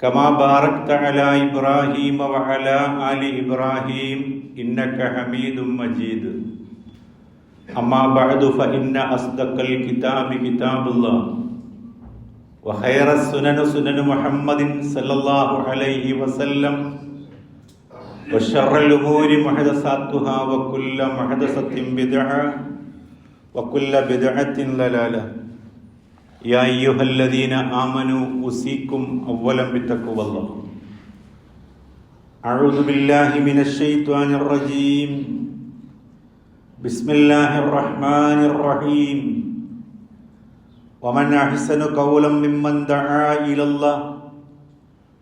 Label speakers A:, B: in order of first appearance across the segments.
A: كما باركت على ابراهيم وعلى ال ابراهيم انك حميد مجيد اما بعد فان اصدق الكتاب كتاب الله وخير السنن سنن محمد صلى الله عليه وسلم وشر الامور محدثاتها وكل محدثه بدعه وكل بدعه ضلاله يا أيها الذين آمنوا أوصيكم أولا بتقوى الله أعوذ بالله من الشيطان الرجيم بسم الله الرحمن الرحيم ومن أحسن قولا ممن دعا إلى الله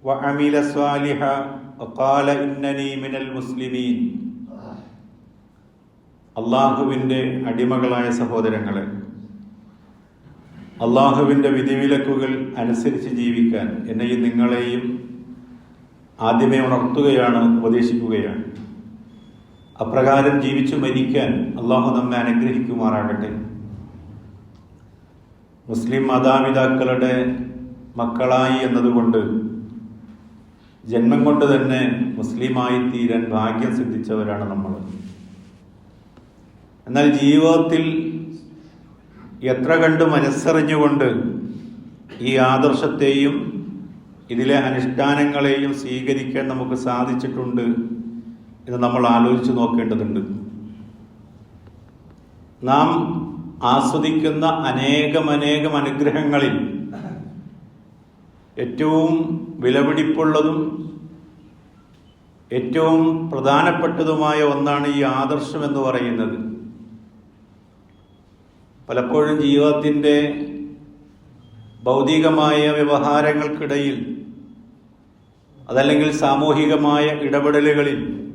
A: وعمل صالحا وقال إنني من المسلمين അള്ളാഹുവിൻ്റെ അടിമകളായ സഹോദരങ്ങളെ അള്ളാഹുവിന്റെ വിധിവിലക്കുകൾ അനുസരിച്ച് ജീവിക്കാൻ എന്നെയും നിങ്ങളെയും ആദ്യമേ ഉണർത്തുകയാണ് ഉപദേശിക്കുകയാണ്. അപ്രകാരം ജീവിച്ചു മരിക്കാൻ അള്ളാഹു നമ്മെ അനുഗ്രഹിക്കുമാറാകട്ടെ. മുസ്ലിം മാതാപിതാക്കളുടെ മക്കളായി എന്നതുകൊണ്ട് ജന്മം കൊണ്ട് തന്നെ മുസ്ലിമായി തീരാൻ ഭാഗ്യം സിദ്ധിച്ചവരാണ് നമ്മൾ. എന്നാൽ ജീവിതത്തിൽ എത്ര കണ്ട് മനസ്സറിഞ്ഞുകൊണ്ട് ഈ ആദർശത്തെയും ഇതിലെ അനുഷ്ഠാനങ്ങളെയും സ്വീകരിക്കാൻ നമുക്ക് സാധിച്ചിട്ടുണ്ട് എന്ന് നമ്മൾ ആലോചിച്ച് നോക്കേണ്ടതുണ്ട്. നാം ആസ്വദിക്കുന്ന അനേകമനേകം അനുഗ്രഹങ്ങളിൽ ഏറ്റവും വിലപിടിപ്പുള്ളതും ഏറ്റവും പ്രധാനപ്പെട്ടതുമായ ഒന്നാണ് ഈ ആദർശം എന്ന് പറയുന്നത്. പലപ്പോഴും ജീവിതത്തിന്റെ ഭൗതികമായ വ്യവഹാരങ്ങൾക്കിടയിൽ അതല്ലെങ്കിൽ സാമൂഹികമായ ഇടപെടലുകളിൽ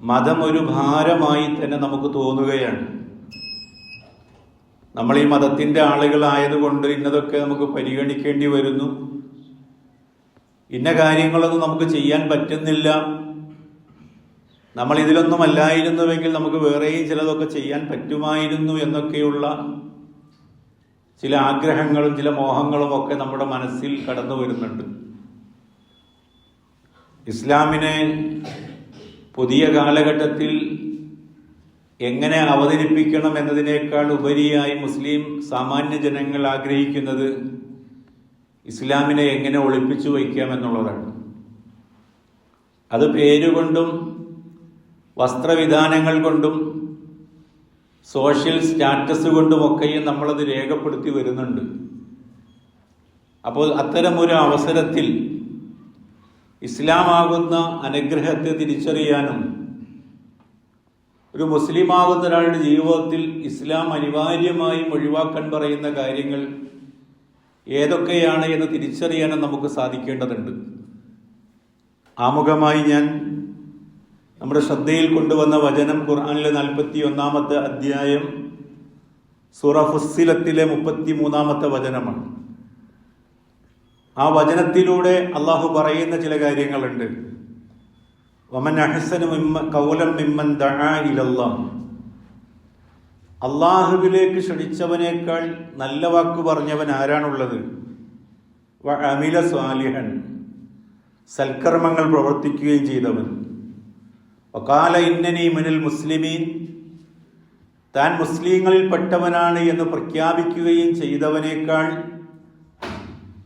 A: മതം ഒരു ഭാരമായി തന്നെ നമുക്ക് തോന്നുകയാണ്. നമ്മൾ ഈ മതത്തിന്റെ ആളുകളായതുകൊണ്ട് ഇന്നതൊക്കെ നമുക്ക് പരിഗണിക്കേണ്ടി വരുന്നു. ഇന്ന കാര്യങ്ങളൊന്നും നമുക്ക് ചെയ്യാൻ പറ്റുന്നില്ല. നമ്മൾ ഇതിലൊന്നും അല്ലായിരുന്നുവെങ്കിൽ നമുക്ക് വേറെയും ചിലതൊക്കെ ചെയ്യാൻ പറ്റുമായിരുന്നു എന്നൊക്കെയുള്ള ചില ആഗ്രഹങ്ങളും ചില മോഹങ്ങളും ഒക്കെ നമ്മുടെ മനസ്സിൽ കടന്നു വരുന്നുണ്ട്. ഇസ്ലാമിനെ പുതിയ കാലഘട്ടത്തിൽ എങ്ങനെ അവതരിപ്പിക്കണം എന്നതിനേക്കാൾ ഉപരിയായി മുസ്ലിം സാമാന്യ ജനങ്ങൾ ആഗ്രഹിക്കുന്നത് ഇസ്ലാമിനെ എങ്ങനെ ഒളിപ്പിച്ചു വയ്ക്കാം എന്നുള്ളതാണ്. അത് പേരുകൊണ്ടും വസ്ത്രവിധാനങ്ങൾ കൊണ്ടും സോഷ്യൽ സ്റ്റാറ്റസ് കൊണ്ടുമൊക്കെയും നമ്മളത് രേഖപ്പെടുത്തി വരുന്നുണ്ട്. അപ്പോൾ അത്തരമൊരു അവസരത്തിൽ ഇസ്ലാമാകുന്ന അനുഗ്രഹത്തെ തിരിച്ചറിയാനും ഒരു മുസ്ലിമാകുന്ന ഒരാളുടെ ജീവിതത്തിൽ ഇസ്ലാം അനിവാര്യമായും ഒഴിവാക്കാൻ പറയുന്ന കാര്യങ്ങൾ ഏതൊക്കെയാണ് എന്ന് തിരിച്ചറിയാനും നമുക്ക് സാധിക്കേണ്ടതുണ്ട്. ആമുഖമായി ഞാൻ നമ്മുടെ ശ്രദ്ധയിൽ കൊണ്ടുവന്ന വചനം ഖുർആാനിലെ നാൽപ്പത്തി ഒന്നാമത്തെ അധ്യായം സൂറ ഫുസ്സിലത്തിലെ മുപ്പത്തി മൂന്നാമത്തെ വചനമാണ്. ആ വചനത്തിലൂടെ അള്ളാഹു പറയുന്ന ചില കാര്യങ്ങളുണ്ട്. വമൻ കൗലം മിമ്മൻ അള്ളാഹുവിലേക്ക് ക്ഷണിച്ചവനേക്കാൾ നല്ല വാക്ക് പറഞ്ഞവൻ ആരാണുള്ളത്? അമില സ്വാലിഹൻ. സൽക്കർമ്മങ്ങൾ പ്രവർത്തിക്കുകയും ചെയ്തവൻ. വക്കാല ഇന്നനി മിനൽ മുസ്ലിമീൻ താൻ മുസ്ലിങ്ങളിൽപ്പെട്ടവനാണ് എന്ന് പ്രഖ്യാപിക്കുകയും ചെയ്തവനേക്കാൾ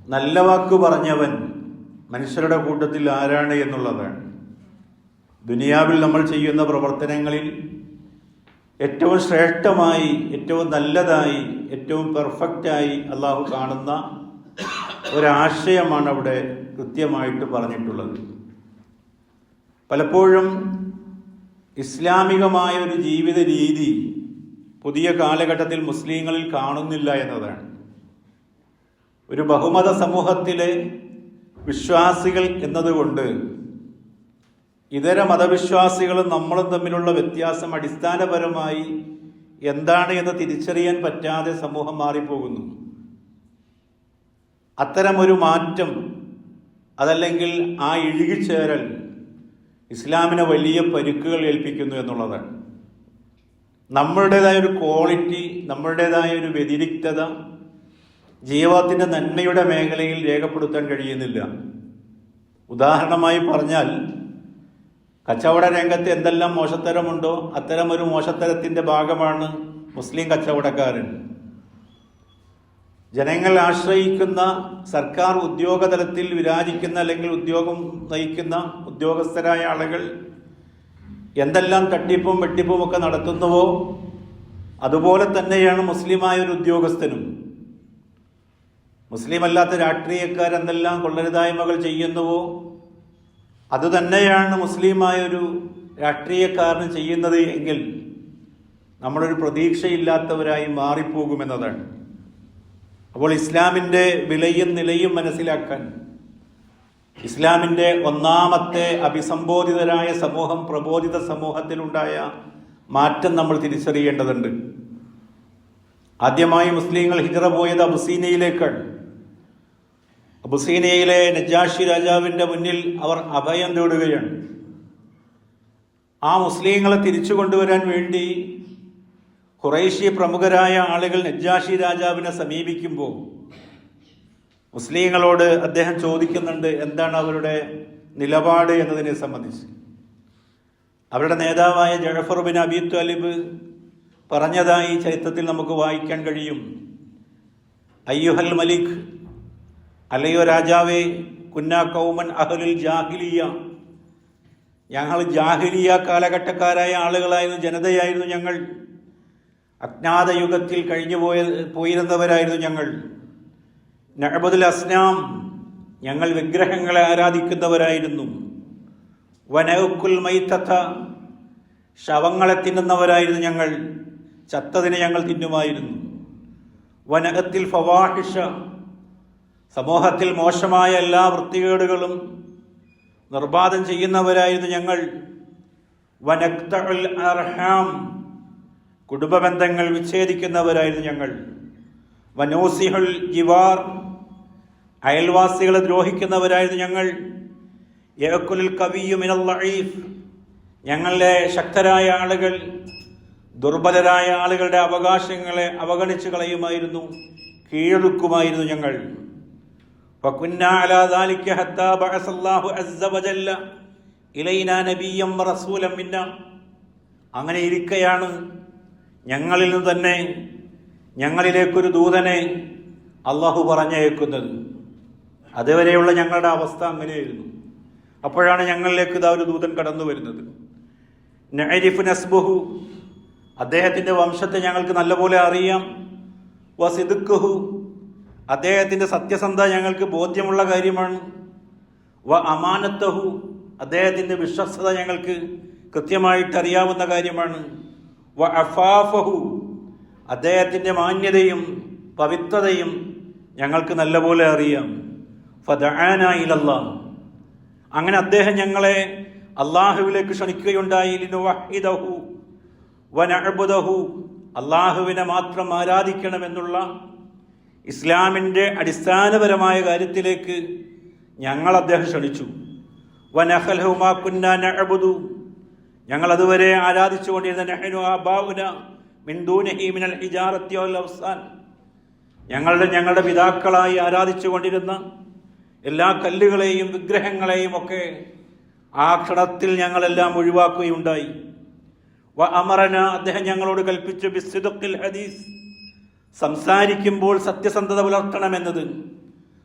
A: നല്ല വാക്ക് പറഞ്ഞവൻ മനുഷ്യരുടെ കൂട്ടത്തിൽ ആരാണ് എന്നുള്ളതാണ്. ദുനിയാവിൽ നമ്മൾ ചെയ്യുന്ന പ്രവർത്തനങ്ങളിൽ ഏറ്റവും ശ്രേഷ്ഠമായി ഏറ്റവും നല്ലതായി ഏറ്റവും പെർഫെക്റ്റായി അള്ളാഹു കാണുന്ന ഒരാശയമാണ് അവിടെ കൃത്യമായിട്ട് പറഞ്ഞിട്ടുള്ളത്. പലപ്പോഴും ഇസ്ലാമികമായ ഒരു ജീവിത രീതി പുതിയ കാലഘട്ടത്തിൽ മുസ്ലിങ്ങളിൽ കാണുന്നില്ല എന്നതാണ്. ഒരു ബഹുമത സമൂഹത്തിലെ വിശ്വാസികൾ എന്നതുകൊണ്ട് ഇതര മതവിശ്വാസികളും നമ്മളും തമ്മിലുള്ള വ്യത്യാസം അടിസ്ഥാനപരമായി എന്താണ് എന്ന് തിരിച്ചറിയാൻ പറ്റാതെ സമൂഹം മാറിപ്പോകുന്നു. അത്തരമൊരു മാറ്റം അതല്ലെങ്കിൽ ആ ഇഴുകിച്ചേരൽ ഇസ്ലാമിനെ വലിയ പരുക്കുകൾ ഏൽപ്പിക്കുന്നു എന്നുള്ളതാണ്. നമ്മളുടേതായ ഒരു ക്വാളിറ്റി നമ്മളുടേതായ ഒരു വ്യതിരിക്തത ജീവത്തിന്റെ നന്മയുടെ മേഖലയിൽ രേഖപ്പെടുത്താൻ കഴിയുന്നില്ല. ഉദാഹരണമായി പറഞ്ഞാൽ കച്ചവട രംഗത്ത് എന്തെല്ലാം മോശത്തരമുണ്ടോ അത്തരം ഒരു മോശത്തരത്തിന്റെ ഭാഗമാണ് മുസ്ലിം കച്ചവടക്കാരൻ. ജനങ്ങൾ ആശ്രയിക്കുന്ന സർക്കാർ ഉദ്യോഗതലത്തിൽ വിരാജിക്കുന്ന അല്ലെങ്കിൽ ഉദ്യോഗം നയിക്കുന്ന ഉദ്യോഗസ്ഥരായ ആളുകൾ എന്തെല്ലാം തട്ടിപ്പും വെട്ടിപ്പും ഒക്കെ നടത്തുന്നുവോ? അതുപോലെ തന്നെയാണ് മുസ്ലിമായ ഒരു ഉദ്യോഗസ്ഥനും. മുസ്ലിം അല്ലാത്ത രാഷ്ട്രീയക്കാർ എന്തെല്ലാം കൊള്ളരുതായ്മകൾ ചെയ്യുന്നുവോ? അതുതന്നെയാണ് മുസ്ലിമായ ഒരു രാഷ്ട്രീയക്കാരന് ചെയ്യുന്നത് എങ്കിൽ നമ്മളൊരു പ്രതീക്ഷയില്ലാത്തവരായി മാറിപ്പോകുമെന്നതാണ്. അപ്പോൾ ഇസ്ലാമിന്റെ വിലയും നിലയും മനസ്സിലാക്കാൻ ഇസ്ലാമിന്റെ ഒന്നാമത്തെ അഭിസംബോധിതരായ സമൂഹം പ്രബോധിത സമൂഹത്തിലുണ്ടായ മാറ്റം നമ്മൾ തിരിച്ചറിയേണ്ടതുണ്ട്. ആദ്യമായി മുസ്ലിങ്ങൾ ഹിജറ പോയത് അബുസീനയിലേക്കാണ് അബുസീനയിലെ നജാഷി രാജാവിന്റെ മുന്നിൽ അവർ അഭയം തേടുകയാണ്. ആ മുസ്ലിങ്ങളെ തിരിച്ചു കൊണ്ടുവരാൻ വേണ്ടി ഖുറൈശി പ്രമുഖരായ ആളുകൾ നജ്ജാഷി രാജാവിനെ സമീപിക്കുമ്പോൾ മുസ്ലിങ്ങളോട് അദ്ദേഹം ചോദിക്കുന്നുണ്ട് എന്താണ് അവരുടെ നിലപാട് എന്നതിനെ സംബന്ധിച്ച്. അവരുടെ നേതാവായ ജഴഫർ ബിൻ അബി ത്വലിബ് പറഞ്ഞതായി ചരിത്രത്തിൽ നമുക്ക് വായിക്കാൻ കഴിയും. അയ്യുഹൽ മലിക് അല്ലയോ രാജാവേ കുന്ന കൗമൻ അഹലുൽ ജാഹിലിയ. ഞങ്ങൾ ജാഹിലിയ കാലഘട്ടക്കാരായ ആളുകളായിരുന്നു ജനതയായിരുന്നു ഞങ്ങൾ. അജ്ഞാത യുഗത്തിൽ കഴിഞ്ഞു പോയ പോയിരുന്നവരായിരുന്നു ഞങ്ങൾ. നഅബുദുൽ അസ്നാം ഞങ്ങൾ വിഗ്രഹങ്ങളെ ആരാധിക്കുന്നവരായിരുന്നു. വനകുൽ മൈത്തത്ത ശവങ്ങളെ തിന്നുന്നവരായിരുന്നു ഞങ്ങൾ. ചത്തതിനെ ഞങ്ങൾ തിന്നുമായിരുന്നു. വനകത്തിൽ ഫവാഹിഷ സമൂഹത്തിൽ മോശമായ എല്ലാ വൃത്തികേടുകളും നിർബാധം ചെയ്യുന്നവരായിരുന്നു ഞങ്ങൾ. വനക്തൽ അർഹാം കുടുംബബന്ധങ്ങൾ വിച്ഛേദിക്കുന്നവരായിരുന്നു ഞങ്ങൾ. വനോസിഹുൽ ജിവാർ അയൽവാസികളെ ദ്രോഹിക്കുന്നവരായിരുന്നു ഞങ്ങൾ. യവക്കുലിൽ കവിയും ലൈഫ് ഞങ്ങളുടെ ശക്തരായ ആളുകൾ ദുർബലരായ ആളുകളുടെ അവകാശങ്ങളെ അവഗണിച്ചു കളയുമായിരുന്നു കീഴൊടുക്കുമായിരുന്നു ഞങ്ങൾ. അങ്ങനെ ഇരിക്കയാണ് ഞങ്ങളിൽ നിന്ന് തന്നെ ഞങ്ങളിലേക്കൊരു ദൂതനെ അള്ളാഹു പറഞ്ഞയക്കുന്നത്. അതുവരെയുള്ള ഞങ്ങളുടെ അവസ്ഥ അങ്ങനെയായിരുന്നു. അപ്പോഴാണ് ഞങ്ങളിലേക്ക് ഇതാ ഒരു ദൂതൻ കടന്നു വരുന്നത്. നഹരിഫു നസ്ബുഹു. അദ്ദേഹത്തിന്റെ വംശത്തെ ഞങ്ങൾക്ക് നല്ലപോലെ അറിയാം. വസിദുക്കുഹു അദ്ദേഹത്തിന്റെ സത്യസന്ധ ഞങ്ങൾക്ക് ബോധ്യമുള്ള കാര്യമാണ്. വ അമാനത്തഹു. അദ്ദേഹത്തിന്റെ വിശ്വസ്തത ഞങ്ങൾക്ക് കൃത്യമായിട്ട് അറിയാവുന്ന കാര്യമാണ്. വ അഫാഫഹു അദ്ദേഹത്തിന്റെ മാന്യതയും പവിത്രതയും ഞങ്ങൾക്ക് നല്ലപോലെ അറിയാം. ഇലല്ലാ അങ്ങനെ അദ്ദേഹം ഞങ്ങളെ അള്ളാഹുവിലേക്ക് ക്ഷണിക്കുകയുണ്ടായി. അള്ളാഹുവിനെ മാത്രം ആരാധിക്കണമെന്നുള്ള ഇസ്ലാമിന്റെ അടിസ്ഥാനപരമായ കാര്യത്തിലേക്ക് ഞങ്ങൾ അദ്ദേഹം ക്ഷണിച്ചു. വനഹൽഹുമാക്കുന്നാബുദു ഞങ്ങൾ അതുവരെ ആരാധിച്ചുകൊണ്ടിരുന്ന നെഹനു ഞങ്ങളുടെ ഞങ്ങളുടെ പിതാക്കളായി ആരാധിച്ചുകൊണ്ടിരുന്ന എല്ലാ കല്ലുകളെയും വിഗ്രഹങ്ങളെയും ഒക്കെ ആ ക്ഷണത്തിൽ ഞങ്ങളെല്ലാം ഒഴിവാക്കുകയുണ്ടായി. വ അമറന അദ്ദേഹം ഞങ്ങളോട് കൽപ്പിച്ചു ബിസ്തുക്കിൽ ഹദീസ്. സംസാരിക്കുമ്പോൾ സത്യസന്ധത പുലർത്തണമെന്നത്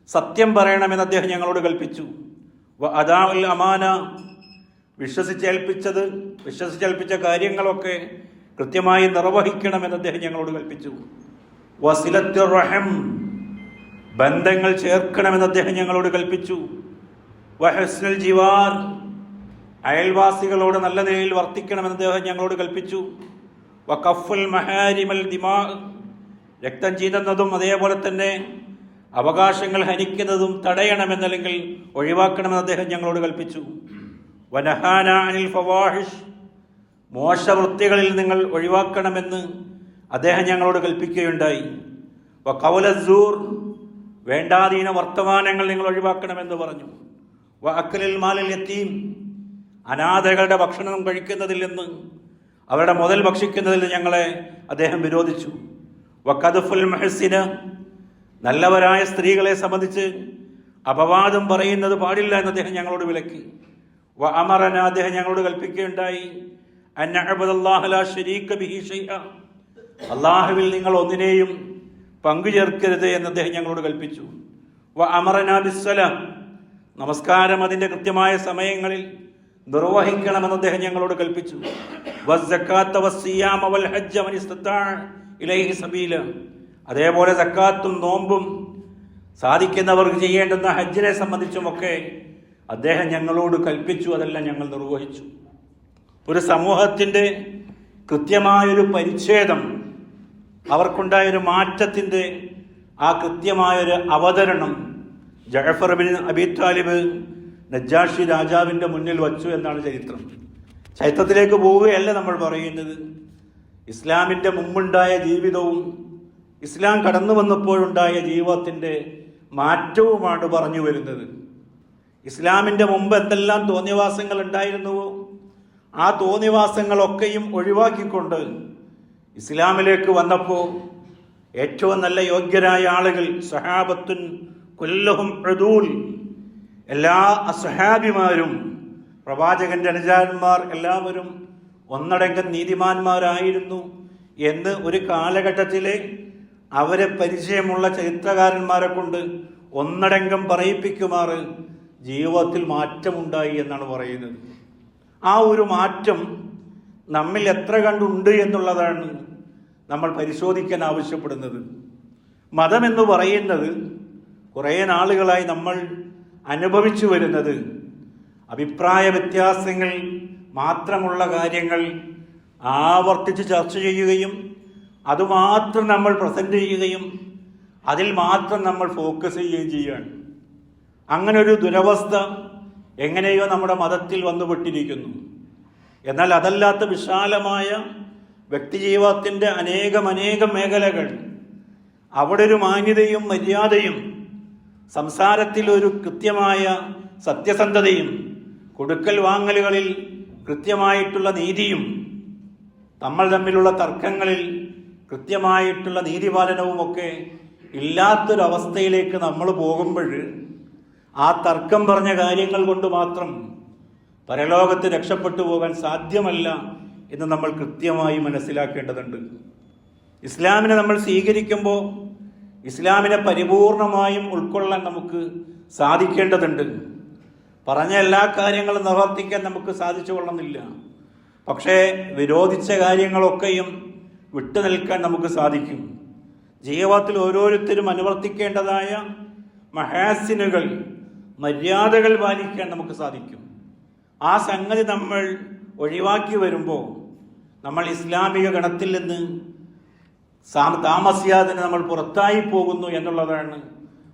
A: സത്യം പറയണമെന്ന് അദ്ദേഹം ഞങ്ങളോട് കൽപ്പിച്ചു.
B: വ അമാന വിശ്വസിച്ചേൽപ്പിച്ചത് വിശ്വസിച്ചേൽപ്പിച്ച കാര്യങ്ങളൊക്കെ കൃത്യമായി നിർവഹിക്കണമെന്ന് അദ്ദേഹം ഞങ്ങളോട് കൽപ്പിച്ചു. വസിലത്തുർ റഹം ബന്ധങ്ങൾ ചേർക്കണമെന്ന് അദ്ദേഹം ഞങ്ങളോട് കൽപ്പിച്ചു. വഹസ്നൽ ജിവാർ അയൽവാസികളോട് നല്ല നിലയിൽ വർത്തിക്കണമെന്ന് അദ്ദേഹം ഞങ്ങളോട് കൽപ്പിച്ചു. വ കഫുൽ മഹാരിമൽ ദിമാ രക്തം ചീതുന്നതും അതേപോലെ തന്നെ അവകാശങ്ങൾ ഹനിക്കുന്നതും തടയണമെന്നല്ലെങ്കിൽ ഒഴിവാക്കണമെന്ന് അദ്ദേഹം ഞങ്ങളോട് കൽപ്പിച്ചു. വനഹാന അനിൽ ഫവാഹിഷ്. മോശവൃത്തികളിൽ നിങ്ങൾ ഒഴിവാക്കണമെന്ന് അദ്ദേഹം ഞങ്ങളോട് കൽപ്പിക്കുകയുണ്ടായി. വ കൗലസൂർ വേണ്ടാതീന വർത്തമാനങ്ങൾ നിങ്ങൾ ഒഴിവാക്കണമെന്ന് പറഞ്ഞു. വ അക്കലിൽ മാലിൽ എത്തിയും അനാഥകളുടെ ഭക്ഷണം കഴിക്കുന്നതിൽ നിന്ന് അവരുടെ മുതൽ ഭക്ഷിക്കുന്നതിൽ ഞങ്ങളെ അദ്ദേഹം വിരോധിച്ചു. വ മെഹസിന് നല്ലവരായ സ്ത്രീകളെ സംബന്ധിച്ച് അപവാദം പറയുന്നത് പാടില്ല എന്ന് അദ്ദേഹം ഞങ്ങളോട് വിലക്കി. വ അമറന അദ്ദേഹം ഞങ്ങളോട് കൽപ്പിക്കുകയുണ്ടായി. അള്ളാഹുവിൽ നിങ്ങൾ ഒന്നിനെയും പങ്കുചേർക്കരുത് എന്ന് അദ്ദേഹം ഞങ്ങളോട് കൽപ്പിച്ചു. വ അമറന നമസ്കാരം അതിന്റെ കൃത്യമായ സമയങ്ങളിൽ നിർവഹിക്കണമെന്ന് അദ്ദേഹം ഞങ്ങളോട് കൽപ്പിച്ചു. അതേപോലെ സക്കാത്തും നോമ്പും സാധിക്കുന്നവർക്ക് ചെയ്യേണ്ടുന്ന ഹജ്ജിനെ സംബന്ധിച്ചുമൊക്കെ അദ്ദേഹം ഞങ്ങളോട് കൽപ്പിച്ചു അതെല്ലാം ഞങ്ങൾ നിർവഹിച്ചു. ഒരു സമൂഹത്തിന്റെ കൃത്യമായൊരു പരിച്ഛേദം അവർക്കുണ്ടായൊരു മാറ്റത്തിന്റെ ആ കൃത്യമായൊരു അവതരണം Jafar bin Abi Talib Najashi രാജാവിന്റെ മുന്നിൽ വച്ചു എന്നാണ് ചരിത്രം. ചരിത്രത്തിലേക്ക് പോവുകയല്ല നമ്മൾ പറയുന്നത്. ഇസ്ലാമിന്റെ മുമ്പുണ്ടായ ജീവിതവും ഇസ്ലാം കടന്നു വന്നപ്പോഴുണ്ടായ ജീവിതത്തിന്റെ മാറ്റവുമാണ് പറഞ്ഞു വരുന്നത്. ഇസ്ലാമിന്റെ മുമ്പ് എന്തെല്ലാം തോന്നിയവാസങ്ങൾ ഉണ്ടായിരുന്നുവോ ആ തോന്നിവാസങ്ങളൊക്കെയും ഒഴിവാക്കിക്കൊണ്ട് ഇസ്ലാമിലേക്ക് വന്നപ്പോൾ ഏറ്റവും നല്ല യോഗ്യരായ ആളുകൾ സഹാബത്തുൻ കൊല്ലഹും പ്രദൂൽ എല്ലാ അസഹാബിമാരും പ്രവാചകന്റെ അനുചാരന്മാർ എല്ലാവരും ഒന്നടങ്കം നീതിമാന്മാരായിരുന്നു എന്ന് ഒരു കാലഘട്ടത്തിലെ അവരെ പരിചയമുള്ള ചരിത്രകാരന്മാരെ കൊണ്ട് ഒന്നടങ്കം പറയിപ്പിക്കുമാറ് ജീവിതത്തിൽ മാറ്റമുണ്ടായി എന്നാണ് പറയുന്നത്. ആ ഒരു മാറ്റം നമ്മിൽ എത്ര കണ്ടുണ്ട് എന്നുള്ളതാണ് നമ്മൾ പരിശോധിക്കാൻ ആവശ്യപ്പെടുന്നത്. മതമെന്ന് പറയുന്നത് കുറേ നാളുകളായി നമ്മൾ അനുഭവിച്ചു വരുന്നത് അഭിപ്രായ വ്യത്യാസങ്ങൾ മാത്രമുള്ള കാര്യങ്ങൾ ആവർത്തിച്ച് ചർച്ച ചെയ്യുകയും അതുമാത്രം നമ്മൾ പ്രസന്റ് ചെയ്യുകയും അതിൽ മാത്രം നമ്മൾ ഫോക്കസ് ചെയ്യുകയും ചെയ്യുകയാണ്. അങ്ങനെ ഒരു ദുരവസ്ഥ എങ്ങനെയോ നമ്മുടെ മതത്തിൽ വന്നുപെട്ടിരിക്കുന്നു. എന്നാൽ അതല്ലാത്ത വിശാലമായ വ്യക്തിജീവിതത്തിന്റെ അനേകം അനേകം മേഖലകൾ അവിടെ ഒരു മാന്യതയും മര്യാദയും സംസാരത്തിൽ ഒരു കൃത്യമായ സത്യസന്ധതയും കൊടുക്കൽ വാങ്ങലുകളിൽ കൃത്യമായിട്ടുള്ള നീതിയും നമ്മൾ തമ്മിലുള്ള തർക്കങ്ങളിൽ കൃത്യമായിട്ടുള്ള നീതിപാലനവും ഒക്കെ ഇല്ലാത്തൊരവസ്ഥയിലേക്ക് നമ്മൾ പോകുമ്പോൾ ആ തർക്കം പറഞ്ഞ കാര്യങ്ങൾ കൊണ്ട് മാത്രം പരലോകത്ത് രക്ഷപ്പെട്ടു പോകാൻ സാധ്യമല്ല എന്ന് നമ്മൾ കൃത്യമായി മനസ്സിലാക്കേണ്ടതുണ്ട്. ഇസ്ലാമിനെ നമ്മൾ സ്വീകരിക്കുമ്പോൾ ഇസ്ലാമിനെ പരിപൂർണമായും ഉൾക്കൊള്ളാൻ നമുക്ക് സാധിക്കേണ്ടതുണ്ട്. പറഞ്ഞ എല്ലാ കാര്യങ്ങളും നിവർത്തിക്കാൻ നമുക്ക് സാധിച്ചു കൊള്ളുന്നില്ല പക്ഷേ വിരോധിച്ച കാര്യങ്ങളൊക്കെയും വിട്ടു നിൽക്കാൻ നമുക്ക് സാധിക്കും. ജീവിതത്തിൽ ഓരോരുത്തരും അനുവർത്തിക്കേണ്ടതായ മഹാസിനുകൾ മര്യാദകൾ പാലിക്കാൻ നമുക്ക് സാധിക്കും. ആ സംഗതി നമ്മൾ ഒഴിവാക്കി വരുമ്പോൾ നമ്മൾ ഇസ്ലാമിക ഗണത്തിൽ നിന്ന് താമസിയാതിന് താമസിയാതെ നമ്മൾ പുറത്തായി പോകുന്നു എന്നുള്ളതാണ്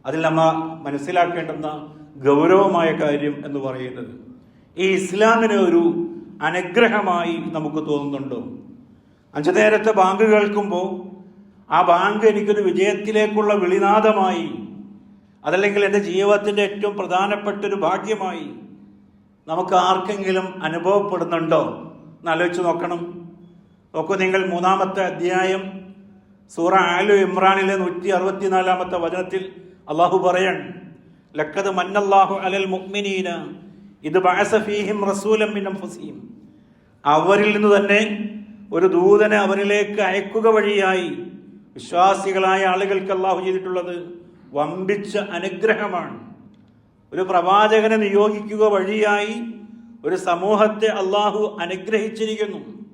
B: അതിൽ നമ്മൾ മനസ്സിലാക്കേണ്ടുന്ന ഗൗരവമായ കാര്യം എന്ന് പറയുന്നത്. ഈ ഇസ്ലാമിന് ഒരു അനുഗ്രഹമായി നമുക്ക് തോന്നുന്നുണ്ടോ? അഞ്ചു നേരത്തെ ബാങ്ക് കേൾക്കുമ്പോൾ ആ ബാങ്ക് എനിക്കൊരു വിജയത്തിലേക്കുള്ള വിളിനാദമായി അതല്ലെങ്കിൽ എന്റെ ജീവിതത്തിന്റെ ഏറ്റവും പ്രധാനപ്പെട്ട ഒരു ഭാഗ്യമായി നമുക്ക് ആർക്കെങ്കിലും അനുഭവപ്പെടുന്നുണ്ടോ? എന്ന് ആലോചിച്ച് നോക്കണം. നോക്കൂ നിങ്ങൾ മൂന്നാമത്തെ അധ്യായം സൂറ ആലു ഇമ്രാനിലെ നൂറ്റി അറുപത്തിനാലാമത്തെ വചനത്തിൽ അള്ളാഹു പറയാൻ ലക്കത് മന്നല്ലാഹു അലൽ മുഅ്മിനീന ഇത് ബാസഫീഹിം റസൂലം ഫസീം അവരിൽ നിന്ന് തന്നെ ഒരു ദൂതനെ അവരിലേക്ക് അയക്കുക വഴിയായി വിശ്വാസികളായ ആളുകൾക്ക് അള്ളാഹു ചെയ്തിട്ടുള്ളത് വമ്പിച്ച അനുഗ്രഹമാണ്. ഒരു പ്രവാചകനെ നിയോഗിക്കുക വഴിയായി ഒരു സമൂഹത്തെ അള്ളാഹു അനുഗ്രഹിച്ചിരിക്കുന്നു.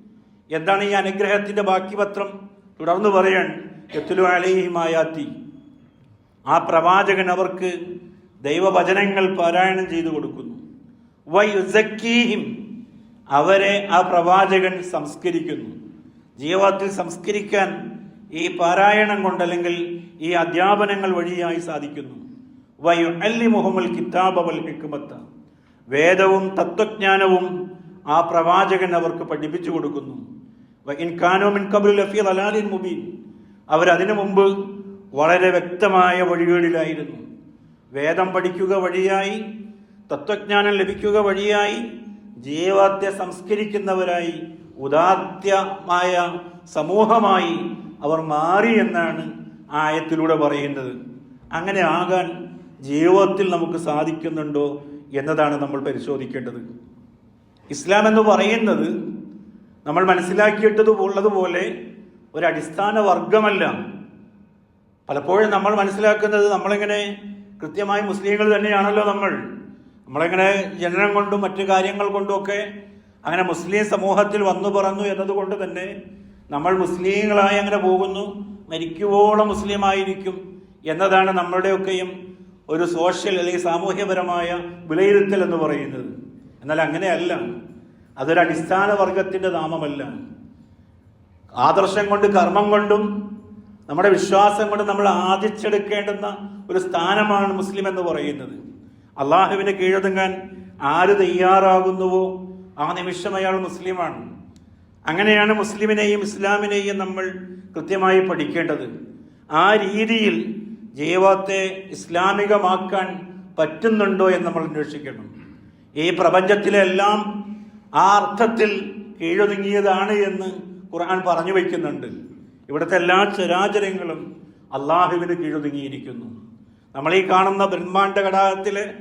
B: എന്താണ് ഈ അനുഗ്രഹത്തിന്റെ ബാക്കി പത്രം തുടർന്ന് പറയാൻ എത്തുലു അലൈഹിമായാത്തി ആ പ്രവാചകൻ അവർക്ക് ദൈവവചനങ്ങൾ പാരായണം ചെയ്തു കൊടുക്കുന്നു. വൈസക്കീഹിം അവരെ ആ പ്രവാചകൻ സംസ്കരിക്കുന്നു. ജീവിതത്തിൽ സംസ്കരിക്കാൻ ഈ പാരായണം കൊണ്ട് അല്ലെങ്കിൽ ഈ അധ്യാപനങ്ങൾ വഴിയായി സാധിക്കുന്നു. വയു അല്ലി മുഹമ്മൽ കിതാബവൽ ഹിക്കുമത്ത വേദവും തത്വജ്ഞാനവും ആ പ്രവാചകൻ അവർക്ക് പഠിപ്പിച്ചു കൊടുക്കുന്നു. വ ഇൻ കാനോ മിൻ കബുൽ ലഫീ അലാലിൻ മുബീൻ. അവരതിനു മുമ്പ് വളരെ വ്യക്തമായ വഴികളിലായിരുന്നു. വേദം പഠിക്കുക വഴിയായി തത്വജ്ഞാനം ലഭിക്കുക വഴിയായി ജീവാദ്യ സംസ്കരിക്കുന്നവരായി ഉദാത്യമായ സമൂഹമായി അവർ മാറി എന്നാണ് ആയത്തിലൂടെ പറയുന്നത്. അങ്ങനെ ആകാൻ ജീവിതത്തിൽ നമുക്ക് സാധിക്കുന്നുണ്ടോ എന്നതാണ് നമ്മൾ പരിശോധിക്കേണ്ടത്. ഇസ്ലാം എന്ന് പറയുന്നത് നമ്മൾ മനസ്സിലാക്കിയിട്ടത് ഉള്ളതുപോലെ ഒരടിസ്ഥാന വർഗമല്ല പലപ്പോഴും നമ്മൾ മനസ്സിലാക്കുന്നത് നമ്മളിങ്ങനെ കൃത്യമായി മുസ്ലിങ്ങൾ തന്നെയാണല്ലോ നമ്മൾ. നമ്മളിങ്ങനെ ജനനം കൊണ്ടും മറ്റു കാര്യങ്ങൾ കൊണ്ടുമൊക്കെ അങ്ങനെ മുസ്ലിം സമൂഹത്തിൽ വന്നു പറന്നു എന്നതുകൊണ്ട് തന്നെ നമ്മൾ മുസ്ലിങ്ങളായി അങ്ങനെ പോകുന്നു മരിക്കുവോളം മുസ്ലിം ആയിരിക്കും എന്നതാണ് നമ്മളുടെയൊക്കെയും ഒരു സോഷ്യൽ അല്ലെങ്കിൽ സാമൂഹ്യപരമായ വിലയിരുത്തൽ എന്ന് പറയുന്നത്. എന്നാൽ അങ്ങനെയല്ല. അതൊരു അടിസ്ഥാന വർഗത്തിന്റെ നാമമല്ല. ആദർശം കൊണ്ട് കർമ്മം കൊണ്ടും നമ്മുടെ വിശ്വാസം കൊണ്ട് നമ്മൾ ആദിച്ചെടുക്കേണ്ടുന്ന ഒരു സ്ഥാനമാണ് മുസ്ലിം എന്ന് പറയുന്നത്. അള്ളാഹുവിന് കീഴൊതുങ്ങാൻ ആര് തയ്യാറാകുന്നുവോ ആ നിമിഷം അയാൾ മുസ്ലിമാണ്. അങ്ങനെയാണ് മുസ്ലിമിനെയും ഇസ്ലാമിനെയും നമ്മൾ കൃത്യമായി പഠിക്കേണ്ടത്. ആ രീതിയിൽ ജീവിതത്തെ ഇസ്ലാമികമാക്കാൻ പറ്റുന്നുണ്ടോ എന്ന് നമ്മൾ അന്വേഷിക്കണം. ഈ പ്രപഞ്ചത്തിലെല്ലാം ആ അർത്ഥത്തിൽ കീഴൊതുങ്ങിയതാണ് എന്ന് ഖുർആൻ പറഞ്ഞു വയ്ക്കുന്നുണ്ട് ഇവിടുത്തെ എല്ലാ ചരാചരങ്ങളും അള്ളാഹുവിന് കീഴൊതുങ്ങിയിരിക്കുന്നു. നമ്മൾ ഈ കാണുന്ന ബ്രഹ്മാണ്ഡ ഘടകത്തിലെ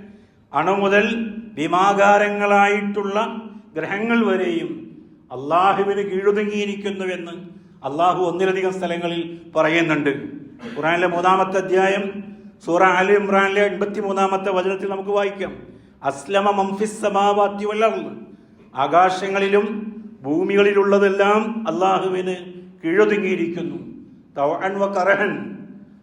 B: അണു മുതൽ ഭീമാകാരങ്ങളായിട്ടുള്ള ഗ്രഹങ്ങൾ വരെയും അള്ളാഹുവിന് കീഴൊതുങ്ങിയിരിക്കുന്നുവെന്ന് അള്ളാഹു ഒന്നിലധികം സ്ഥലങ്ങളിൽ പറയുന്നുണ്ട്. ഖുറാനിലെ മൂന്നാമത്തെ അധ്യായം സൂറ അലി ഇമ്രാനിലെ എൺപത്തി മൂന്നാമത്തെ വചനത്തിൽ നമുക്ക് വായിക്കാം. അസ്ലമ മംഫിസ് വല്ലർന്ന് ആകാശങ്ങളിലും ഭൂമികളിലുള്ളതെല്ലാം അള്ളാഹുവിന് കീഴൊതുങ്ങിയിരിക്കുന്നു. തൗഅൻ വ കറഹൻ.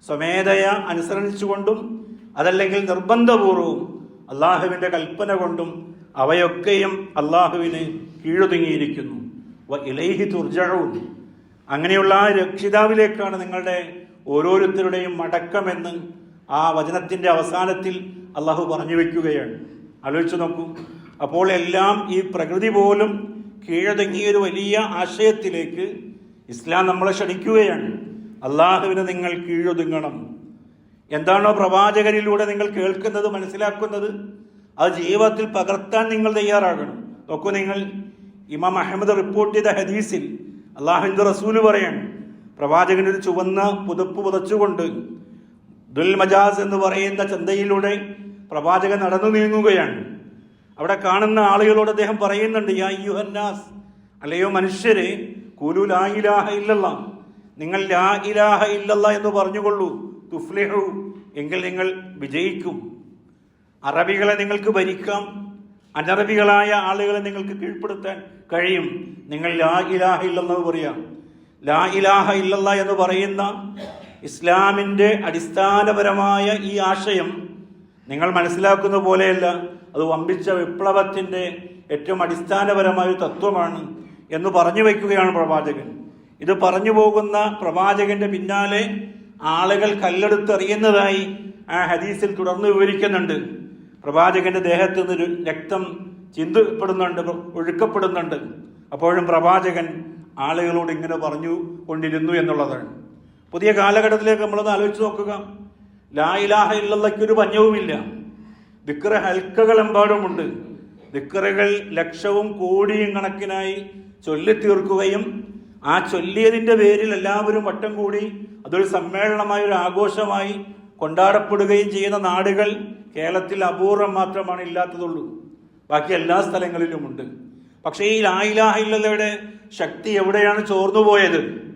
B: സ്വമേധയ അനുസരിച്ചുകൊണ്ടും അതല്ലെങ്കിൽ നിർബന്ധപൂർവവും അള്ളാഹുവിന്റെ കൽപ്പന കൊണ്ടും അവയൊക്കെയും അള്ളാഹുവിന് കീഴൊതുങ്ങിയിരിക്കുന്നു. വ ഇലൈഹി തുർജഴവും അങ്ങനെയുള്ള ആ രക്ഷിതാവിലേക്കാണ് നിങ്ങളുടെ ഓരോരുത്തരുടെയും മടക്കമെന്ന് ആ വചനത്തിന്റെ അവസാനത്തിൽ അള്ളാഹു പറഞ്ഞു വയ്ക്കുകയാണ് ആലോചിച്ചു നോക്കൂ. അപ്പോൾ എല്ലാം ഈ പ്രകൃതി പോലും കീഴടങ്ങിയ ഒരു വലിയ ആശയത്തിലേക്ക് ഇസ്ലാം നമ്മളെ ക്ഷണിക്കുകയാണ്. അള്ളാഹുവിന് നിങ്ങൾ കീഴൊതുങ്ങണം. എന്താണോ പ്രവാചകരിലൂടെ നിങ്ങൾ കേൾക്കുന്നത് മനസ്സിലാക്കുന്നത്? അത് ജീവിതത്തിൽ പകർത്താൻ നിങ്ങൾ തയ്യാറാകണം. നോക്കൂ നിങ്ങൾ ഇമാം അഹമ്മദ് റിപ്പോർട്ട് ചെയ്ത ഹദീസിൽ അള്ളാഹുവിന്റെ റസൂൽ പറയാണ് പ്രവാചകൻ ഒരു ചുവന്ന പുതുപ്പ് പുതച്ചുകൊണ്ട് ദുൽ മജാസ് എന്ന് പറയുന്ന ചന്തയിലൂടെ പ്രവാചകൻ നടന്നു നീങ്ങുകയാണ്. അവിടെ കാണുന്ന ആളുകളോട് അദ്ദേഹം പറയുന്നുണ്ട് യാ യുഹന്നാസ് അല്ലയോ മനുഷ്യരെ കുലു ലാ ഇലാഹ ഇല്ലല്ല നിങ്ങൾ ലാ ഇലാഹ ഇല്ലല്ല എന്ന് പറഞ്ഞുകൊള്ളൂ തുഫ്ലിഹു എങ്കിൽ നിങ്ങൾ വിജയിക്കും. അറബികളെ നിങ്ങൾക്ക് ഭരിക്കാം. അനറബികളായ ആളുകളെ നിങ്ങൾക്ക് കീഴ്പ്പെടുത്താൻ കഴിയും. നിങ്ങൾ ലാ ഇലാഹ ഇല്ലെന്ന് പറയാം. ലാ ഇലാഹ ഇല്ലല്ല എന്ന് പറയുന്ന ഇസ്ലാമിന്റെ അടിസ്ഥാനപരമായ ഈ ആശയം നിങ്ങൾ മനസ്സിലാക്കുന്ന പോലെയല്ല. അത് വമ്പിച്ച വിപ്ലവത്തിന്റെ ഏറ്റവും അടിസ്ഥാനപരമായ തത്വമാണ് എന്ന് പറഞ്ഞു വയ്ക്കുകയാണ് പ്രവാചകൻ. ഇത് പറഞ്ഞു പോകുന്ന പ്രവാചകന്റെ പിന്നാലെ ആളുകൾ കല്ലെടുത്തെറിയുന്നതായി ആ ഹദീസിൽ തുടർന്ന് വിവരിക്കുന്നുണ്ട്. പ്രവാചകന്റെ ദേഹത്ത് നിന്ന് രക്തം ചിന്തപ്പെടുന്നുണ്ട് ഒഴുക്കപ്പെടുന്നുണ്ട്. അപ്പോഴും പ്രവാചകൻ ആളുകളോട് ഇങ്ങനെ പറഞ്ഞു കൊണ്ടിരുന്നു എന്നുള്ളതാണ്. പുതിയ കാലഘട്ടത്തിലേക്ക് നമ്മളൊന്ന് ആലോചിച്ച് നോക്കുക. ലായിലാഹ ഇലാഹ ഇല്ലല്ലയ്ക്ക് ഒരു പഞ്ഞവുമില്ല. ദിക്ര ഹൽക്കകളെമ്പാടുമുണ്ട്. ദിക്റകൾ ലക്ഷവും കോടിയും കണക്കിനായി ചൊല്ലിത്തീർക്കുകയും ആ ചൊല്ലിയതിന്റെ പേരിൽ എല്ലാവരും വട്ടം കൂടി അതൊരു സമ്മേളനമായി ഒരു ആഘോഷമായി കൊണ്ടാടപ്പെടുകയും ചെയ്യുന്ന നാടുകൾ കേരളത്തിൽ അപൂർവം മാത്രമാണ് ഇല്ലാത്തതുള്ളൂ. ബാക്കി എല്ലാ സ്ഥലങ്ങളിലുമുണ്ട് പക്ഷേ ഈ ലായിലാഹില്ലതയുടെ ശക്തി എവിടെയാണ് ചോർന്നു പോയത്?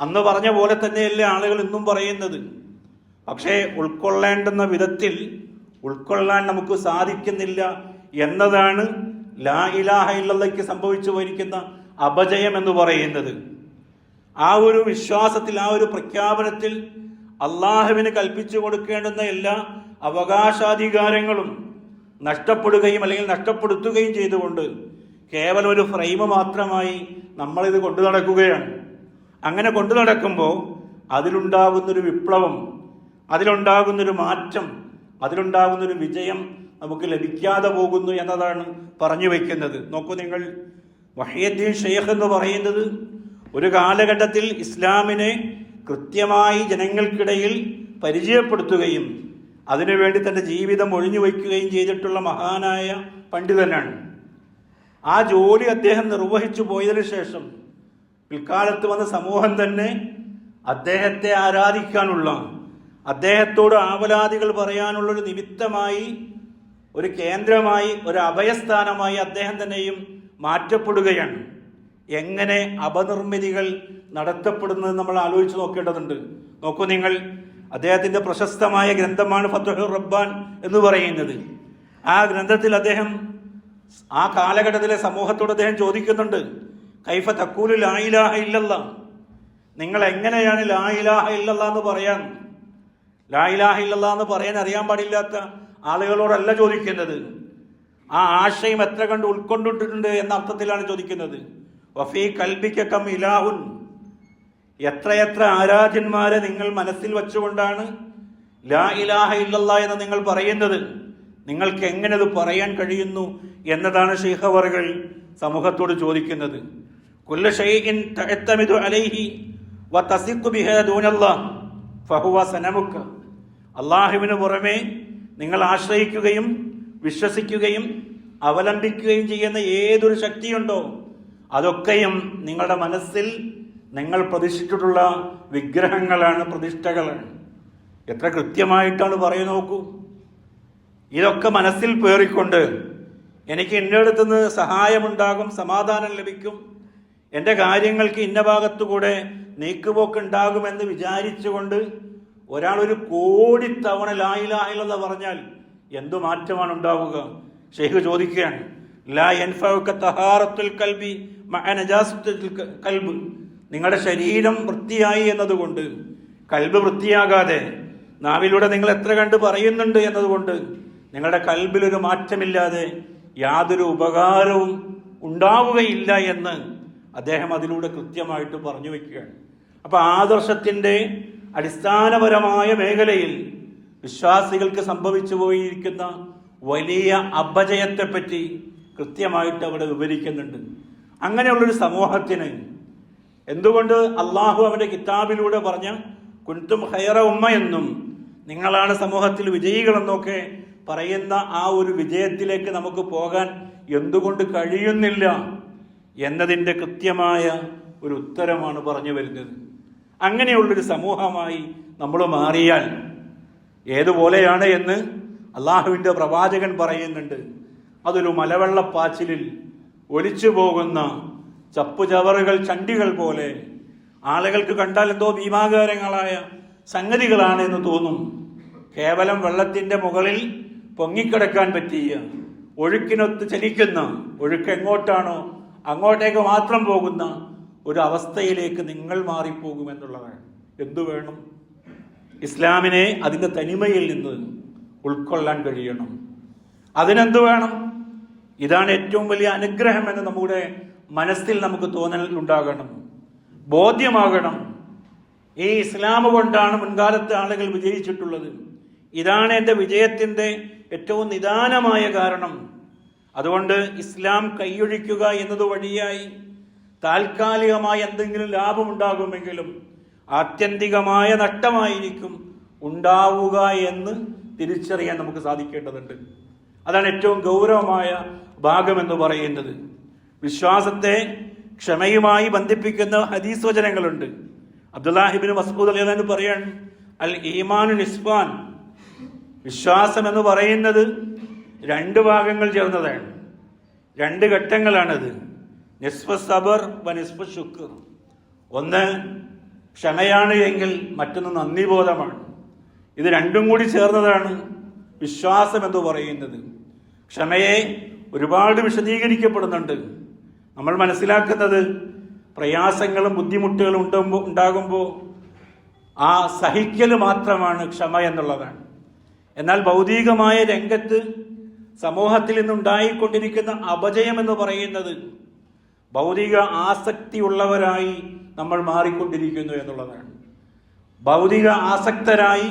B: അന്ന് പറഞ്ഞ പോലെ തന്നെയല്ലേ ആളുകൾ ഇന്നും പറയുന്നത്. പക്ഷേ ഉൾക്കൊള്ളേണ്ടുന്ന വിധത്തിൽ ഉൾക്കൊള്ളാൻ നമുക്ക് സാധിക്കുന്നില്ല എന്നതാണ് ലാ ഇലാഹ സംഭവിച്ചു പോയിരിക്കുന്ന അപജയം എന്ന് പറയുന്നത്. ആ ഒരു വിശ്വാസത്തിൽ ആ ഒരു പ്രഖ്യാപനത്തിൽ അള്ളാഹുവിന് കൽപ്പിച്ചു കൊടുക്കേണ്ടുന്ന എല്ലാ അവകാശാധികാരങ്ങളും നഷ്ടപ്പെടുകയും അല്ലെങ്കിൽ നഷ്ടപ്പെടുത്തുകയും ചെയ്തുകൊണ്ട് കേവലം ഒരു ഫ്രെയിം മാത്രമായി നമ്മളിത് കൊണ്ടു നടക്കുകയാണ്. അങ്ങനെ കൊണ്ടു നടക്കുമ്പോൾ അതിലുണ്ടാകുന്നൊരു വിപ്ലവം അതിലുണ്ടാകുന്നൊരു മാറ്റം അതിലുണ്ടാകുന്നൊരു വിജയം നമുക്ക് ലഭിക്കാതെ പോകുന്നു എന്നതാണ് പറഞ്ഞു വയ്ക്കുന്നത് നോക്കൂ നിങ്ങൾ വഹീദ്ദീൻ ഷെയ്ഖ് എന്ന് പറയുന്നത് ഒരു കാലഘട്ടത്തിൽ ഇസ്ലാമിനെ കൃത്യമായി ജനങ്ങൾക്കിടയിൽ പരിചയപ്പെടുത്തുകയും അതിനുവേണ്ടി തന്റെ ജീവിതം ഒഴിഞ്ഞു വയ്ക്കുകയും ചെയ്തിട്ടുള്ള മഹാനായ പണ്ഡിതനാണ്. ആ ജോലി അദ്ദേഹം നിർവഹിച്ചു പോയതിനു ശേഷം പിൽക്കാലത്ത് വന്ന സമൂഹം തന്നെ അദ്ദേഹത്തെ ആരാധിക്കാനുള്ള അദ്ദേഹത്തോട് ആവലാദികൾ പറയാനുള്ളൊരു നിമിത്തമായി ഒരു കേന്ദ്രമായി ഒരു അഭയസ്ഥാനമായി അദ്ദേഹം തന്നെയും മാറ്റപ്പെടുകയാണ്. എങ്ങനെ അപനിർമ്മിതികൾ നടത്തപ്പെടുന്നത് നമ്മൾ ആലോചിച്ച് നോക്കേണ്ടതുണ്ട്. നോക്കൂ നിങ്ങൾ അദ്ദേഹത്തിന്റെ പ്രശസ്തമായ ഗ്രന്ഥമാണ് ഫത്തുഹുർ റബ്ബാൻ എന്ന് പറയുന്നത്. ആ ഗ്രന്ഥത്തിൽ അദ്ദേഹം ആ കാലഘട്ടത്തിലെ സമൂഹത്തോട് അദ്ദേഹം ചോദിക്കുന്നുണ്ട് കൈഫ തക്കൂലു ലാ ഇലാഹ ഇല്ലല്ല? നിങ്ങൾ എങ്ങനെയാണ് ലായിലാഹ ഇല്ലല്ല എന്ന് പറയാൻ? ലായിലാഹ ഇല്ലല്ല എന്ന് പറയാൻ അറിയാൻ പാടില്ലാത്ത ആളുകളോടല്ല ചോദിക്കുന്നത്. ആ ആശയം എത്ര കണ്ട് ഉൾക്കൊണ്ടിട്ടുണ്ട് എന്ന അർത്ഥത്തിലാണ് ചോദിക്കുന്നത്. വഫീ കൽബിക്കം ഇലാഹുൻ? എത്രയെത്ര ആരാധ്യന്മാരെ നിങ്ങൾ മനസ്സിൽ വെച്ചുകൊണ്ടാണ് ലാ ഇലാഹ ഇല്ലല്ല എന്ന് നിങ്ങൾ പറയുന്നത്? നിങ്ങൾക്ക് എങ്ങനെ അത് പറയാൻ കഴിയുന്നു എന്നതാണ് ഷെയ്ഖവറുകൾ സമൂഹത്തോട് ചോദിക്കുന്നത്. കുല്ല അലൈഹി ഫഹുവ അള്ളാഹുവിന് പുറമെ നിങ്ങൾ ആശ്രയിക്കുകയും വിശ്വസിക്കുകയും അവലംബിക്കുകയും ചെയ്യുന്ന ഏതൊരു ശക്തിയുണ്ടോ അതൊക്കെയും നിങ്ങളുടെ മനസ്സിൽ നിങ്ങൾ പ്രതിഷ്ഠിച്ചിട്ടുള്ള വിഗ്രഹങ്ങളാണ് പ്രതിഷ്ഠകളാണ് എത്ര കൃത്യമായിട്ടാണ് പറയു നോക്കൂ. ഇതൊക്കെ മനസ്സിൽ പേറിക്കൊണ്ട് എനിക്ക് എന്റെ അടുത്തുനിന്ന് സഹായമുണ്ടാകും സമാധാനം ലഭിക്കും. എന്റെ കാര്യങ്ങൾക്ക് ഇന്ന ഭാഗത്തുകൂടെ നീക്കുപോക്കുണ്ടാകുമെന്ന് വിചാരിച്ചുകൊണ്ട് ഒരാൾ ഒരു കോടി തവണ ലായിലായില്ലെന്ന് പറഞ്ഞാൽ എന്തു മാറ്റമാണ് ഉണ്ടാവുക? ഷെയ്ഖ് ചോദിക്കുകയാണ് ലാ യൻഫഉക തഹാറത്തുൽ കൽബി കൽബ്. നിങ്ങളുടെ ശരീരം വൃത്തിയായി എന്നതുകൊണ്ട് കൽബ് വൃത്തിയാകാതെ നാവിലൂടെ നിങ്ങൾ എത്ര കണ്ട് പറയുന്നുണ്ട് എന്നതുകൊണ്ട് നിങ്ങളുടെ കൽബിലൊരു മാറ്റമില്ലാതെ യാതൊരു ഉപകാരവും ഉണ്ടാവുകയില്ല എന്ന് അദ്ദേഹം അതിലൂടെ കൃത്യമായിട്ട് പറഞ്ഞു വയ്ക്കുകയാണ്. അപ്പോൾ ആദർശത്തിന്റെ അടിസ്ഥാനപരമായ മേഖലയിൽ വിശ്വാസികൾക്ക് സംഭവിച്ചു പോയിരിക്കുന്ന വലിയ അപജയത്തെപ്പറ്റി കൃത്യമായിട്ട് അവിടെ വിവരിക്കുന്നുണ്ട്. അങ്ങനെയുള്ളൊരു സമൂഹത്തിന് എന്തുകൊണ്ട് അള്ളാഹു അവന്റെ കിതാബിലൂടെ പറഞ്ഞ കുൻതും ഹൈറ ഉമ്മ എന്നും നിങ്ങളാണ് സമൂഹത്തിൽ വിജയികളെന്നൊക്കെ പറയുന്ന ആ ഒരു വിജയത്തിലേക്ക് നമുക്ക് പോകാൻ എന്തുകൊണ്ട് കഴിയുന്നില്ല എന്നതിന്റെ കൃത്യമായ ഒരു ഉത്തരമാണ് പറഞ്ഞു വരുന്നത്. അങ്ങനെയുള്ളൊരു സമൂഹമായി നമ്മൾ മാറിയാൽ ഏതുപോലെയാണ് എന്ന് അള്ളാഹുവിന്റെ പ്രവാചകൻ പറയുന്നുണ്ട്. അതൊരു മലവെള്ളപ്പാച്ചിലിൽ ഒലിച്ചു പോകുന്ന ചപ്പുചവറുകൾ ചണ്ടികൾ പോലെ. ആളുകൾക്ക് കണ്ടാൽ എന്തോ ഭീമാകാരങ്ങളായ സംഗതികളാണ് എന്ന് തോന്നും. കേവലം വെള്ളത്തിന്റെ മുകളിൽ പൊങ്ങിക്കിടക്കാൻ പറ്റിയ ഒഴുക്കിനൊത്ത് ചലിക്കുന്ന ഒഴുക്ക് എങ്ങോട്ടാണോ അങ്ങോട്ടേക്ക് മാത്രം പോകുന്ന ഒരു അവസ്ഥയിലേക്ക് നിങ്ങൾ മാറിപ്പോകുമെന്നുള്ളതാണ് എന്തു വേണം? ഇസ്ലാമിനെ അതിന്റെ തനിമയിൽ നിന്ന് ഉൾക്കൊള്ളാൻ കഴിയണം. അതിനെന്തു വേണം? ഇതാണ് ഏറ്റവും വലിയ അനുഗ്രഹം എന്ന് നമ്മുടെ മനസ്സിൽ നമുക്ക് തോന്നൽ ഉണ്ടാകണം. ബോധ്യമാകണം. ഈ ഇസ്ലാം കൊണ്ടാണ് മുൻകാലത്തെ ആളുകൾ വിജയിച്ചിട്ടുള്ളത്. ഇതാണ് എന്റെ വിജയത്തിന്റെ ഏറ്റവും നിദാനമായ കാരണം. അതുകൊണ്ട് ഇസ്ലാം കൈയൊഴിക്കുക എന്നത് വഴിയായി താൽക്കാലികമായ എന്തെങ്കിലും ലാഭമുണ്ടാകുമെങ്കിലും ആത്യന്തികമായ നഷ്ടമായിരിക്കും ഉണ്ടാവുക എന്ന് തിരിച്ചറിയാൻ നമുക്ക് സാധിക്കേണ്ടതുണ്ട്. അതാണ് ഏറ്റവും ഗൗരവമായ ഭാഗമെന്ന് പറയുന്നത്. വിശ്വാസത്തെ ക്ഷമയുമായി ബന്ധിപ്പിക്കുന്ന ഹദീസ് വചനങ്ങളുണ്ട്. അബ്ദുല്ലാഹിബിൻ മസ്കൂദ് അലിയാൻ പറയാൻ അൽ ഈമാനു നിസ്ബാൻ വിശ്വാസം എന്ന് പറയുന്നത് രണ്ട് ഭാഗങ്ങൾ ചേർന്നതാണ്. രണ്ട് ഘട്ടങ്ങളാണത്. നിസ്ബ സബർ വ നിസ്ബ ശുക്ർ. ഒന്ന് ക്ഷമയാണ് എങ്കിൽ മറ്റൊന്ന് നന്ദിബോധമാണ്. ഇത് രണ്ടും കൂടി ചേർന്നതാണ് വിശ്വാസം എന്ന് പറയുന്നത്. ക്ഷമയെ ഒരുപാട് വിശദീകരിക്കപ്പെടുന്നുണ്ട്. നമ്മൾ മനസ്സിലാക്കുന്നത് പ്രയാസങ്ങളും ബുദ്ധിമുട്ടുകളും ഉണ്ടാകുമ്പോൾ ഉണ്ടാകുമ്പോൾ ആ സഹിക്കൽ മാത്രമാണ് ക്ഷമ എന്നുള്ളതാണ്. എന്നാൽ ഭൗതികമായ രംഗത്ത് സമൂഹത്തിൽ നിന്നുണ്ടായിക്കൊണ്ടിരിക്കുന്ന അപജയം എന്ന് പറയുന്നത് ഭൗതിക ആസക്തിയുള്ളവരായി നമ്മൾ മാറിക്കൊണ്ടിരിക്കുന്നു എന്നുള്ളതാണ്. ഭൗതിക ആസക്തരായി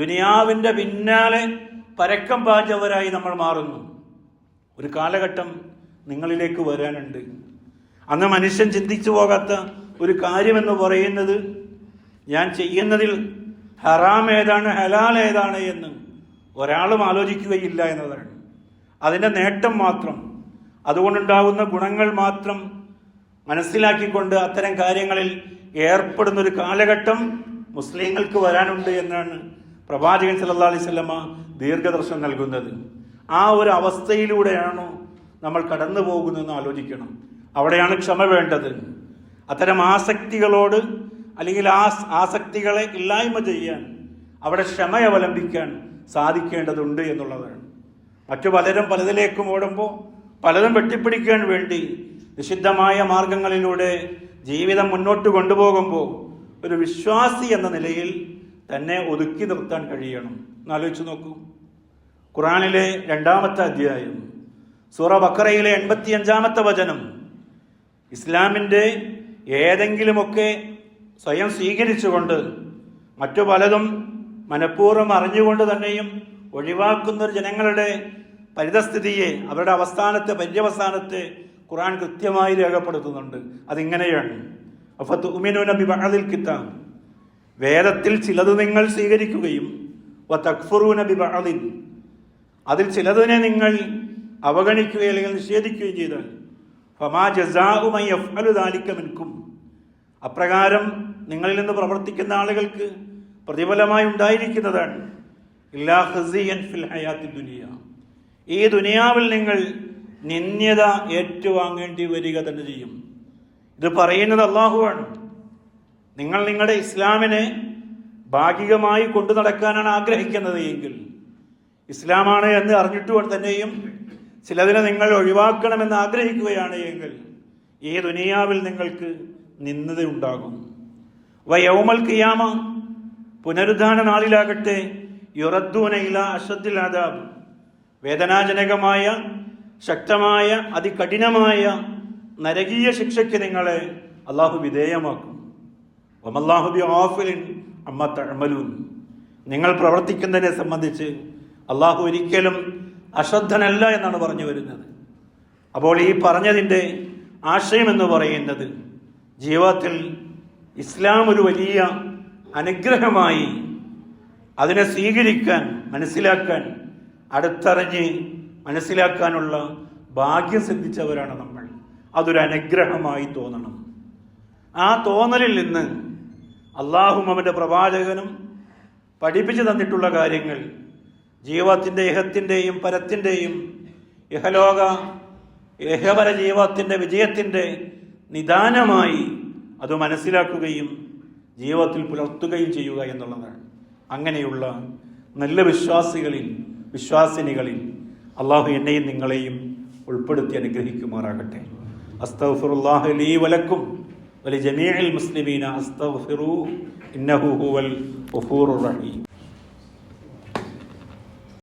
B: ദുനിയാവിന്റെ പിന്നാലെ പരക്കം പാഞ്ഞവരായി നമ്മൾ മാറുന്നു. ഒരു കാലഘട്ടം നിങ്ങളിലേക്ക് വരാനുണ്ട്. അന്ന് മനുഷ്യൻ ചിന്തിച്ചു പോകാത്ത ഒരു കാര്യമെന്ന് പറയുന്നത് ഞാൻ ചെയ്യുന്നതിൽ ഹറാം ഏതാണ് ഹലാൽ ഏതാണ് എന്ന് ഒരാളും ആലോചിക്കുകയില്ല എന്നതാണ് അതിന്റെ നേട്ടം മാത്രം അതുകൊണ്ടുണ്ടാകുന്ന ഗുണങ്ങൾ മാത്രം മനസ്സിലാക്കിക്കൊണ്ട് അത്തരം കാര്യങ്ങളിൽ ഏർപ്പെടുന്ന ഒരു കാലഘട്ടം മുസ്ലിങ്ങൾക്ക് വരാനുണ്ട് എന്നാണ് പ്രവാചകൻ സല്ലാ അലൈഹി വസല്ലമ ദീർഘദർശനം നൽകുന്നത്. ആ ഒരു അവസ്ഥയിലൂടെയാണോ നമ്മൾ കടന്നു പോകുന്നതെന്ന് ആലോചിക്കണം. അവിടെയാണ് ക്ഷമ വേണ്ടത്. അത്തരം ആസക്തികളോട് അല്ലെങ്കിൽ ആ ആസക്തികളെ ഇല്ലായ്മ ചെയ്യാൻ അവിടെ ക്ഷമ അവലംബിക്കാൻ സാധിക്കേണ്ടതുണ്ട് എന്നുള്ളതാണ്. മറ്റു പലരും പലതിലേക്കും ഓടുമ്പോൾ പലതും വെട്ടിപ്പിടിക്കാൻ വേണ്ടി നിഷിദ്ധമായ മാർഗങ്ങളിലൂടെ ജീവിതം മുന്നോട്ട് കൊണ്ടുപോകുമ്പോൾ ഒരു വിശ്വാസി എന്ന നിലയിൽ തന്നെ ഒതുക്കി നിർത്താൻ കഴിയണം. എന്നാലോചിച്ച് നോക്കൂ. ഖുറാനിലെ രണ്ടാമത്തെ അധ്യായം സൂറ ബക്കറയിലെ എൺപത്തി അഞ്ചാമത്തെ വചനം. ഇസ്ലാമിന്റെ ഏതെങ്കിലുമൊക്കെ സ്വയം സ്വീകരിച്ചുകൊണ്ട് മറ്റു പലതും മനഃപൂർവം അറിഞ്ഞുകൊണ്ട് തന്നെയും ഒഴിവാക്കുന്ന ജനങ്ങളുടെ പരിതസ്ഥിതിയെ അവരുടെ അവസ്ഥാനത്തെ പര്യവസാനത്തെ ഖുറാൻ കൃത്യമായി രേഖപ്പെടുത്തുന്നുണ്ട്. അതിങ്ങനെയാണ്. അഫത്ത് ഉമിനു നബി ബഅദിൽ കിതാബ്. വേദത്തിൽ ചിലത് നിങ്ങൾ സ്വീകരിക്കുകയും അതിൽ ചിലതിനെ നിങ്ങൾ അവഗണിക്കുകയും അല്ലെങ്കിൽ നിഷേധിക്കുകയും ചെയ്താൽ ഫമാ ജസാഹുമായി യഫ്അലു ദാലിക മിൻകും. അപ്രകാരം നിങ്ങളിൽ നിന്ന് പ്രവർത്തിക്കുന്ന ആളുകൾക്ക് പ്രതിഫലമായി ഉണ്ടായിരിക്കുന്നതാണ്. ഇല്ലാ ഖസിയൻ ഫിൽ ഹയാത്തി ദുനിയ. ഈ ദുനിയാവിൽ നിങ്ങൾ നിന്ദ്യത ഏറ്റുവാങ്ങേണ്ടി വരിക തന്നെ ചെയ്യും. ഇത് പറയുന്നത് അള്ളാഹുവാണ് നിങ്ങൾ നിങ്ങളുടെ ഇസ്ലാമിനെ ഭാഗികമായി കൊണ്ടു നടക്കാനാണ് ആഗ്രഹിക്കുന്നത് എങ്കിൽ ഇസ്ലാമാണ് എന്ന് അറിഞ്ഞിട്ട് തന്നെയും ചിലതിനെ നിങ്ങൾ ഒഴിവാക്കണമെന്ന് ആഗ്രഹിക്കുകയാണ് എങ്കിൽ ഈ ദുനിയാവിൽ നിങ്ങൾക്ക് നിന്ദതയുണ്ടാകും വയൗമൽ കിയാമ പുനരുദ്ധാന നാളിലാകട്ടെ യുറദ്ദൂനയില അശ്വത്തിൽ ആദാബ് വേദനാജനകമായ ശക്തമായ അതികഠിനമായ നരകീയ ശിക്ഷയ്ക്ക് നിങ്ങളെ അള്ളാഹു വിധേയമാക്കും. ഒമല്ലാഹുബി ഓഫിലിൻ അമ്മ തഴമലൂൻ നിങ്ങൾ പ്രവർത്തിക്കുന്നതിനെ സംബന്ധിച്ച് അള്ളാഹു ഒരിക്കലും അശ്രദ്ധനല്ല എന്നാണ് പറഞ്ഞു വരുന്നത്. അപ്പോൾ ഈ പറഞ്ഞതിന്റെ ആശയം എന്ന് പറയുന്നത് ജീവിതത്തിൽ ഇസ്ലാം ഒരു വലിയ അനുഗ്രഹമായി അതിനെ സ്വീകരിക്കാൻ മനസ്സിലാക്കാൻ അടുത്തറിഞ്ഞ് മനസ്സിലാക്കാനുള്ള ഭാഗ്യം സിദ്ധിച്ചവരാണ് നമ്മൾ. അതൊരു അനുഗ്രഹമായി തോന്നണം. ആ തോന്നലിൽ നിന്ന് അള്ളാഹും അവന്റെ പ്രവാചകനും പഠിപ്പിച്ചു തന്നിട്ടുള്ള കാര്യങ്ങൾ ജീവിതത്തിന്റെ ഇഹത്തിന്റെയും പരത്തിന്റെയും ഇഹലോക ഇഹപര ജീവത്തിന്റെ വിജയത്തിന്റെ നിദാനമായി അത് മനസ്സിലാക്കുകയും ജീവിതത്തിൽ പുലർത്തുകയും ചെയ്യുക എന്നുള്ളതാണ്. അങ്ങനെയുള്ള നല്ല വിശ്വാസികളിൽ വിശ്വാസിനികളിൽ അള്ളാഹു എന്നെയും നിങ്ങളെയും ഉൾപ്പെടുത്തി അനുഗ്രഹിക്കുമാറാകട്ടെ. അസ്തഫിറുല്ലാഹു ലീ വലക്കും വലി ജമീഅൽ മുസ്ലിമീന അസ്തഫിറു ഇന്നഹു ഹുവൽ റഹീം.